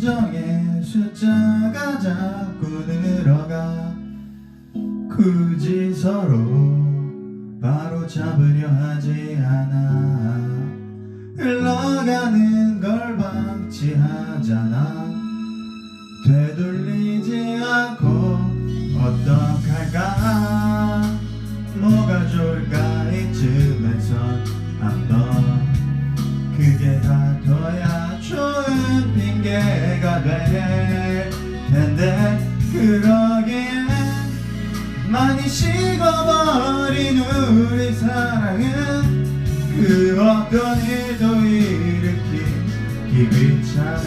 감정의 숫자가 자꾸 늘어가. 굳이 서로 바로 잡으려 하지 않아. 흘러가는 걸 방치하잖아. 되돌리지 않고 텐데 그러기엔 많이 식어버린 우리 사랑은 그 어떤 일도 일으키기 귀찮아.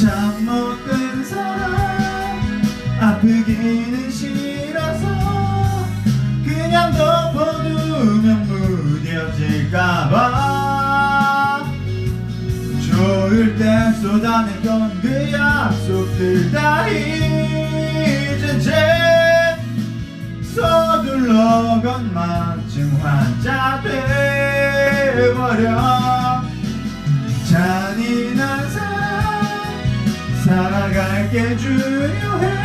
잘못된 사랑 아프기는 싫어서 그냥 덮어두면 무뎌질까봐 좋을 때 쏟아냈던 그 약속들 다 잊은 채 서둘러 건망증 환자 돼버려. 잔인한 사랑 살아갈게 주요해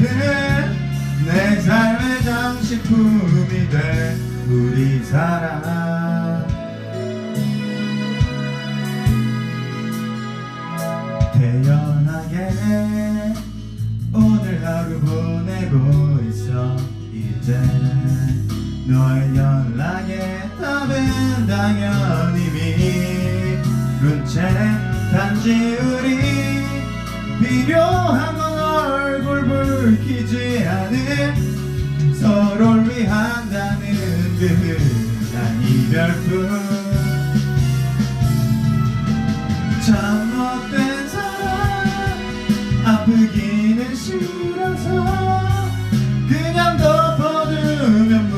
같은 내 삶의 장식품이 돼 우리 사랑. 태연하게 오늘 하루 보내고 있어. 이제 너의 연락에 답은 당연히 미룬 채 단지 우리 필요한 건 얼굴 붉히지 않은 서로를 위한다는 그 흔한 이별뿐. 잘못된 사랑 아프기는 싫어서 그냥 덮어두면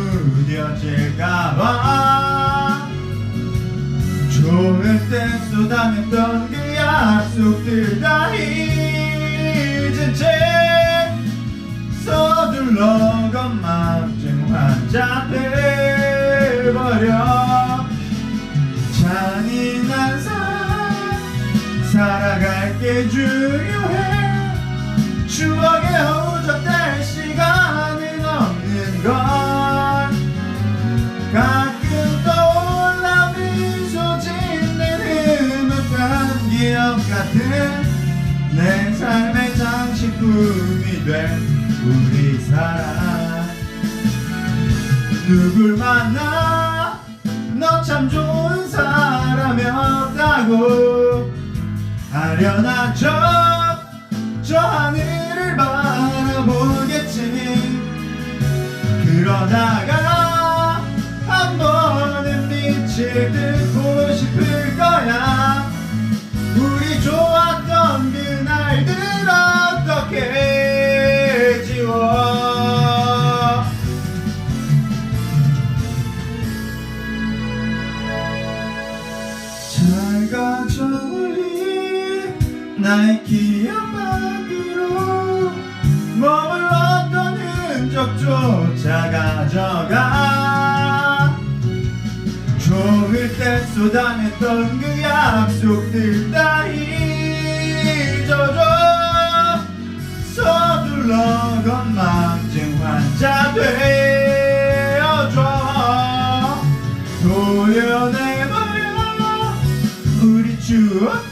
무뎌질까봐. 좋을 때 쏟아냈던 그 약속들 다 잊은 채 돼버려. 잔인한 사랑 살아갈게 주요해. 추억에 허우적 될 시간은 없는 걸. 가끔 떠올라 미소 짓는 흐뭇한 기억 같은 내 삶의 장식품이 된 우리 사랑 누굴 만나. 너 참 좋은 사람이 없다고. 아련한 저저 하늘을 바라보겠지. 그러다가 나의 기억 밖으로 머물렀던 흔적조차 가져가. 좋을 때 쏟아냈던 그 약속들 다 잊어줘. 서둘러 건망증 환자 되어줘. 도려내버려 우리 추억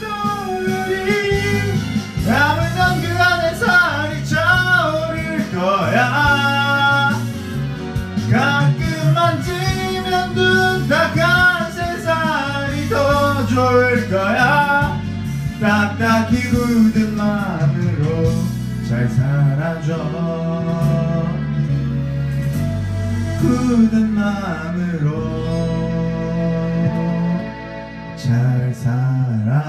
딱딱히 굳은 마음으로 잘 살아줘. 굳은 마음으로 잘 살아줘